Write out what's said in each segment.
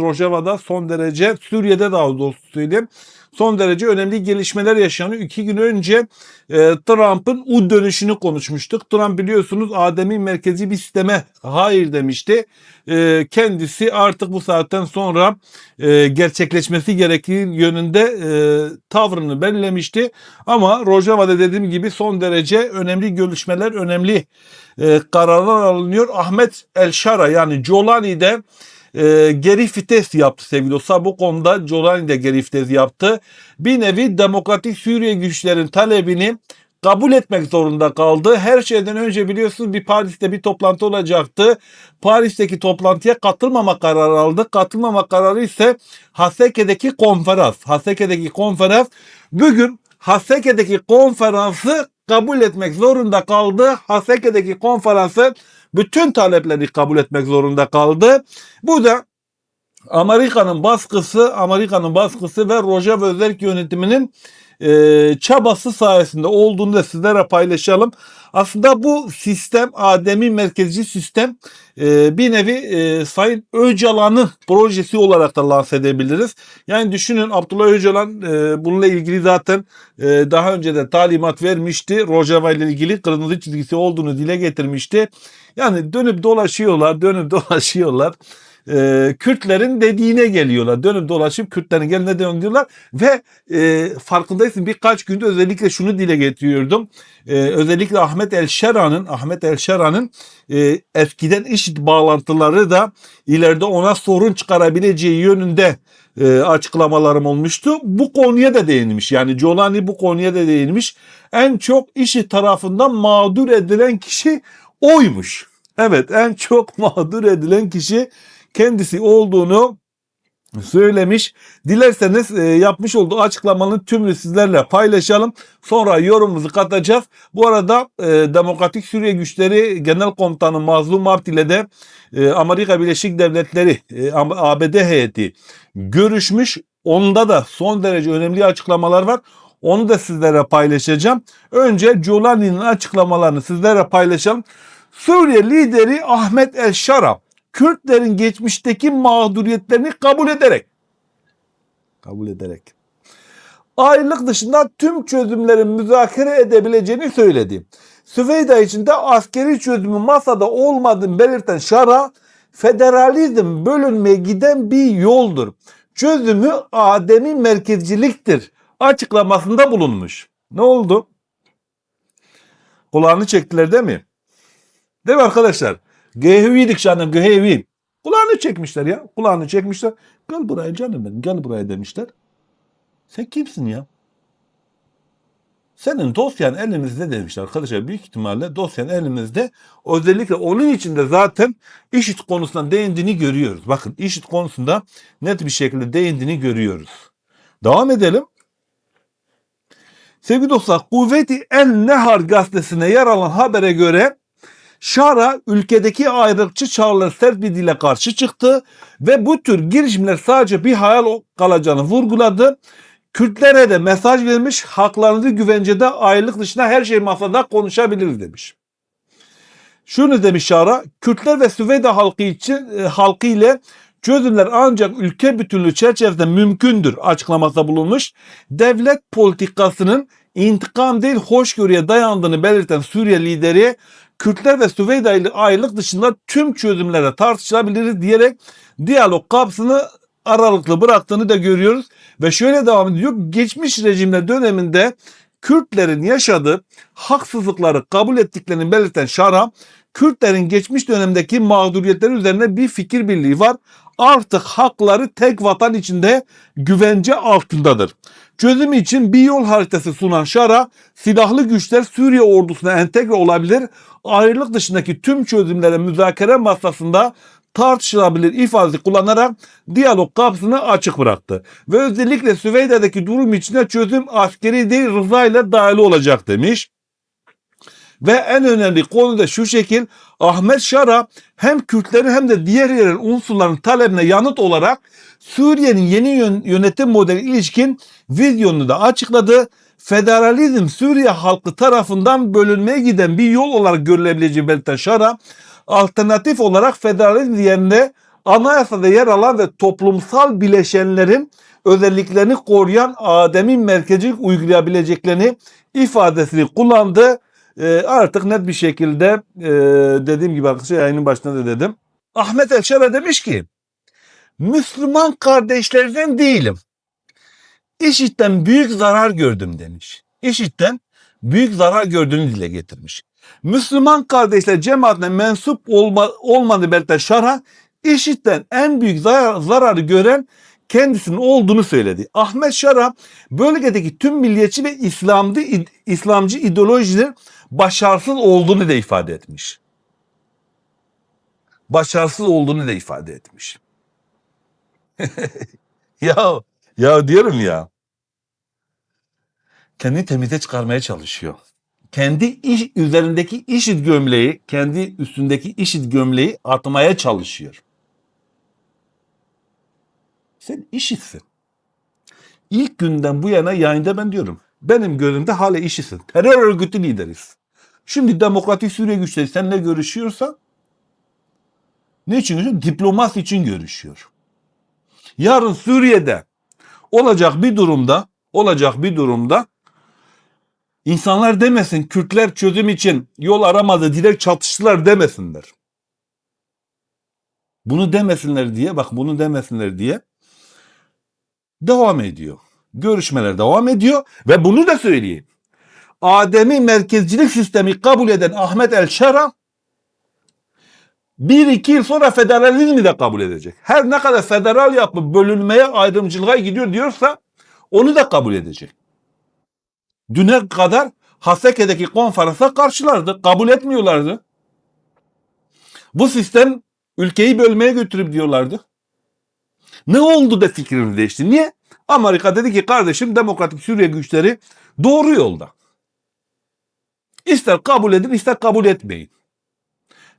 Rojava'da son derece Suriye'de daha doğrusu söyleyeyim son derece önemli gelişmeler yaşanıyor. İki gün önce e, Trump'ın U dönüşünü konuşmuştuk. Trump biliyorsunuz Adem'in merkezi bir sisteme hayır demişti. E, kendisi artık bu saatten sonra e, gerçekleşmesi gerektiği yönünde e, tavrını belirlemişti. Ama Rojava'da dediğim gibi son derece önemli görüşmeler, önemli e, kararlar alınıyor. Ahmet El Şara yani Jolani'de e, geri vites yaptı sevgili dostlar. Bu konuda Jolani de geri vites yaptı. Bir nevi demokratik Suriye güçlerin talebini kabul etmek zorunda kaldı. Her şeyden önce biliyorsunuz bir Paris'te bir toplantı olacaktı. Paris'teki toplantıya katılmama kararı aldı. Katılmama kararı ise Haseke'deki konferans. Haseke'deki konferans bugün Haseke'deki konferansı kabul etmek zorunda kaldı. Haseke'deki konferansın bütün talepleri kabul etmek zorunda kaldı. Bu da Amerika'nın baskısı, Amerika'nın baskısı ve Rojava özel yönetiminin e, çabası sayesinde olduğunu da sizlere paylaşalım. Aslında bu sistem, Adem'i merkezci sistem e, bir nevi e, Sayın Öcalan'ın projesi olarak da lanse edebiliriz. Yani düşünün Abdullah Öcalan e, bununla ilgili zaten e, daha önce de talimat vermişti. Rojava ile ilgili kırmızı çizgisi olduğunu dile getirmişti. Yani dönüp dolaşıyorlar, dönüp dolaşıyorlar e, Kürtlerin dediğine geliyorlar. Dönüp dolaşıp Kürtlerin geline dönüyorlar ve e, farkındaysın birkaç günde özellikle şunu dile getiriyordum. E, özellikle Ahmet El Şera'nın Ahmet El Şera'nın e, eskiden işit bağlantıları da ileride ona sorun çıkarabileceği yönünde e, açıklamalarım olmuştu. Bu konuya da değinmiş. Yani Jolani bu konuya da değinmiş. En çok işi tarafından mağdur edilen kişi oymuş. Evet en çok mağdur edilen kişi kendisi olduğunu söylemiş. Dilerseniz e, yapmış olduğu açıklamanın tümünü sizlerle paylaşalım. Sonra yorumumuzu katacağız. Bu arada e, Demokratik Suriye Güçleri Genel Komutanı Mazlum Mart ile de e, Amerika Birleşik Devletleri e, ABD heyeti görüşmüş. Onda da son derece önemli açıklamalar var. Onu da sizlere paylaşacağım. Önce Jolani'nin açıklamalarını sizlere paylaşalım. Suriye lideri Ahmet El Şarab Kürtlerin geçmişteki mağduriyetlerini kabul ederek kabul ederek ayrılık dışında tüm çözümlerin müzakere edebileceğini söyledi. Süveyda içinde askeri çözümü masada olmadığını belirten Şara, federalizm bölünmeye giden bir yoldur. Çözümü Adem'i merkezciliktir açıklamasında bulunmuş. Ne oldu? Kulağını çektiler değil mi? Değil mi arkadaşlar? Geheviydik canım gehevi. Kulağını çekmişler ya. Kulağını çekmişler. Gel buraya canım benim gel buraya demişler. Sen kimsin ya? Senin dosyan elimizde demişler arkadaşlar. Büyük ihtimalle dosyan elimizde. Özellikle onun içinde zaten işit konusunda değindiğini görüyoruz. Bakın işit konusunda net bir şekilde değindiğini görüyoruz. Devam edelim. Sevgili dostlar Kuvveti El Nehar gazetesine yer alan habere göre Şara ülkedeki ayrılıkçı çağrılara sert bir dile karşı çıktı ve bu tür girişimler sadece bir hayal kalacağını vurguladı. Kürtlere de mesaj vermiş haklarınızı güvencede ayrılık dışında her şey masada konuşabiliriz demiş. Şunu demiş Şara, Kürtler ve Süveyda halkı için e, halkı ile çözümler ancak ülke bütünlüğü çerçevesinde mümkündür açıklamasında bulunmuş. Devlet politikasının intikam değil hoşgörüye dayandığını belirten Suriye lideri Kürtler ve Süveyda ayrılık dışında tüm çözümlere tartışılabiliriz diyerek diyalog kapısını aralıklı bıraktığını da görüyoruz. Ve şöyle devam ediyor. Geçmiş rejimler döneminde Kürtlerin yaşadığı haksızlıkları kabul ettiklerini belirten Şara, Kürtlerin geçmiş dönemdeki mağduriyetleri üzerine bir fikir birliği var. Artık hakları tek vatan içinde güvence altındadır. Çözüm için bir yol haritası sunan Şara, silahlı güçler Suriye ordusuna entegre olabilir, ayrılık dışındaki tüm çözümlere müzakere masasında tartışılabilir ifadesi kullanarak diyalog kapısını açık bıraktı. Ve özellikle Süveyda'daki durum içinde çözüm askeri değil rıza ile dahil olacak demiş. Ve en önemli konu da şu şekil Ahmet Şara hem Kürtlerin hem de diğer yerel unsurların talebine yanıt olarak Suriye'nin yeni yönetim modeli ilişkin vizyonunu da açıkladı. Federalizm Suriye halkı tarafından bölünmeye giden bir yol olarak görülebileceği belirten Şara alternatif olarak federalizm yerine anayasada yer alan ve toplumsal bileşenlerin özelliklerini koruyan ademi merkezcilik uygulayabileceklerini ifadesini kullandı. Ee, artık net bir şekilde e, dediğim gibi arkadaşlar yayının başında da dedim. Ahmet Elşara demiş ki Müslüman kardeşlerden değilim. IŞİD'den büyük zarar gördüm demiş. IŞİD'den büyük zarar gördüğünü dile getirmiş. Müslüman kardeşler cemaatine mensup olma, olmadığı belirten Şar'a IŞİD'den en büyük zarar, zararı gören kendisinin olduğunu söyledi. Ahmet Şara bölgedeki tüm milliyetçi ve İslamcı, İslamcı ideolojilerin başarısız olduğunu da ifade etmiş. Başarısız olduğunu da ifade etmiş. ya ya diyorum ya. Kendi temize çıkarmaya çalışıyor. Kendi iş üzerindeki işit gömleği, kendi üstündeki işit gömleği atmaya çalışıyor. Sen işitsin. İlk günden bu yana yayında ben diyorum. Benim gözümde hala işitsin. Terör örgütü lideriz. Şimdi Demokratik Suriye güçleri seninle görüşüyorsa ne için görüşüyor? Diplomasi için görüşüyor. Yarın Suriye'de olacak bir durumda olacak bir durumda insanlar demesin Kürtler çözüm için yol aramadı direkt çatıştılar demesinler. Bunu demesinler diye bak bunu demesinler diye devam ediyor. Görüşmeler devam ediyor ve bunu da söyleyeyim. Ademi merkezcilik sistemi kabul eden Ahmet El Şara bir iki yıl sonra federalizmi de kabul edecek. Her ne kadar federal yapıp bölünmeye ayrımcılığa gidiyor diyorsa onu da kabul edecek. Düne kadar Haseke'deki konferansa karşılardı. Kabul etmiyorlardı. Bu sistem ülkeyi bölmeye götürüp diyorlardı. Ne oldu da fikriniz değişti? Niye? Amerika dedi ki kardeşim demokratik Suriye güçleri doğru yolda. İster kabul edin ister kabul etmeyin.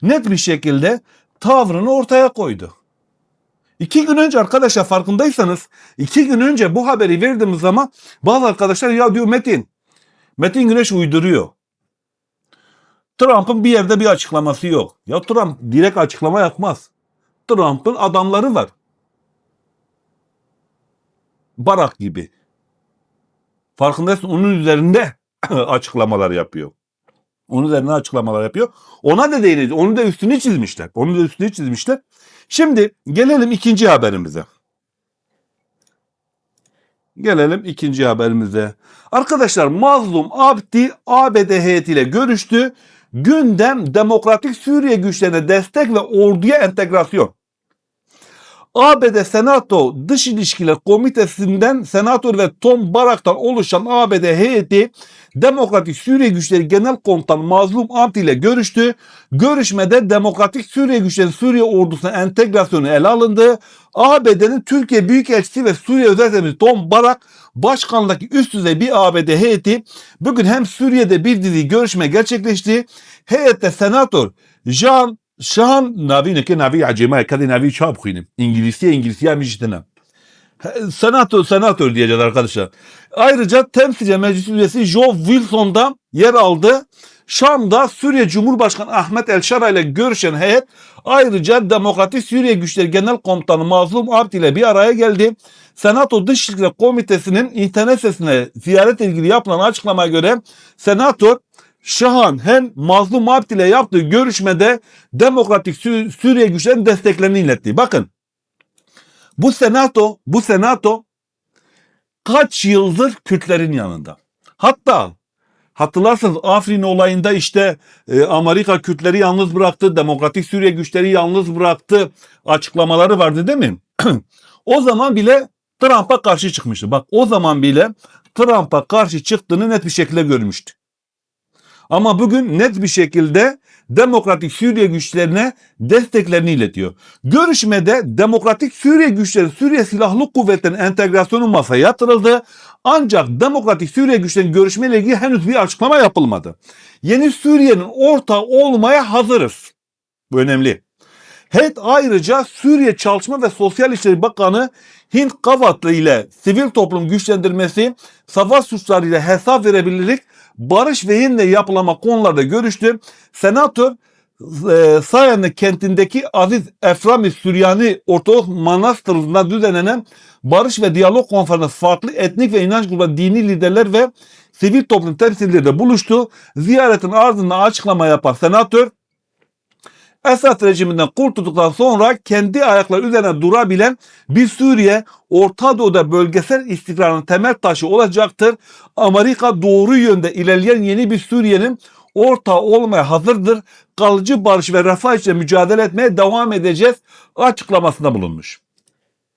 Net bir şekilde tavrını ortaya koydu. İki gün önce arkadaşlar farkındaysanız iki gün önce bu haberi verdiğimiz zaman bazı arkadaşlar ya diyor Metin Metin Güneş uyduruyor. Trump'ın bir yerde bir açıklaması yok. Ya Trump direkt açıklama yapmaz. Trump'ın adamları var. Barak gibi. Farkındaysan onun üzerinde açıklamalar yapıyor. Onun üzerine açıklamalar yapıyor. Ona da değineceğiz. Onu da üstünü çizmişler. Onu da üstünü çizmişler. Şimdi gelelim ikinci haberimize. Gelelim ikinci haberimize. Arkadaşlar Mazlum Abdi ABD heyetiyle görüştü. Gündem Demokratik Suriye güçlerine destek ve orduya entegrasyon. ABD Senato Dış İlişkiler Komitesi'nden Senatör ve Tom Barak'tan oluşan ABD heyeti Demokratik Suriye Güçleri Genel Komutanı Mazlum Abdi ile görüştü. Görüşmede Demokratik Suriye Güçleri Suriye ordusuna entegrasyonu ele alındı. ABD'nin Türkiye Büyükelçisi ve Suriye Özel Tom Barak başkanlıktaki üst düzey bir ABD heyeti bugün hem Suriye'de bir dizi görüşme gerçekleşti. Heyette Senatör Jean Şahan navi neke navi acema kadi navi çap kuynim. İngilizce İngilizce miştene. Senatör senatör diyeceğiz arkadaşlar. Ayrıca temsilci meclis üyesi Joe Wilson da yer aldı. Şam'da Suriye Cumhurbaşkanı Ahmet El Şara ile görüşen heyet ayrıca Demokratik Suriye Güçleri Genel Komutanı Mazlum Abdi ile bir araya geldi. Senato Dışişleri Komitesi'nin internet sitesine ziyaret ilgili yapılan açıklamaya göre Senatör Şahan hem Mazlum Abdi ile yaptığı görüşmede Demokratik Sü- Suriye güçlerinin desteklerini iletti. Bakın bu senato, bu senato kaç yıldır Kürtlerin yanında. Hatta hatırlarsanız Afrin olayında işte e, Amerika Kürtleri yalnız bıraktı, Demokratik Suriye güçleri yalnız bıraktı açıklamaları vardı değil mi? o zaman bile Trump'a karşı çıkmıştı. Bak o zaman bile Trump'a karşı çıktığını net bir şekilde görmüştük. Ama bugün net bir şekilde Demokratik Suriye güçlerine desteklerini iletiyor. Görüşmede Demokratik Suriye güçleri Suriye Silahlı Kuvvetleri'nin entegrasyonu masaya yatırıldı. Ancak Demokratik Suriye güçlerinin görüşmeyle ilgili henüz bir açıklama yapılmadı. Yeni Suriye'nin ortağı olmaya hazırız. Bu önemli. HED ayrıca Suriye Çalışma ve Sosyal İşleri Bakanı Hint Kavatlı ile sivil toplum güçlendirmesi, savaş suçları ile hesap verebilirlik, barış ve yeniden yapılama konularda görüştü. Senatör e, Sayanlı kentindeki Aziz Eframi Süryani Ortodoks Manastırı'nda düzenlenen Barış ve Diyalog Konferansı farklı etnik ve inanç grubu dini liderler ve sivil toplum temsilcileri de buluştu. Ziyaretin ardından açıklama yapan senatör Esad rejiminden kurtulduktan sonra kendi ayakları üzerine durabilen bir Suriye Orta Doğu'da bölgesel istikrarın temel taşı olacaktır. Amerika doğru yönde ilerleyen yeni bir Suriye'nin ortağı olmaya hazırdır. Kalıcı barış ve refah için mücadele etmeye devam edeceğiz açıklamasında bulunmuş.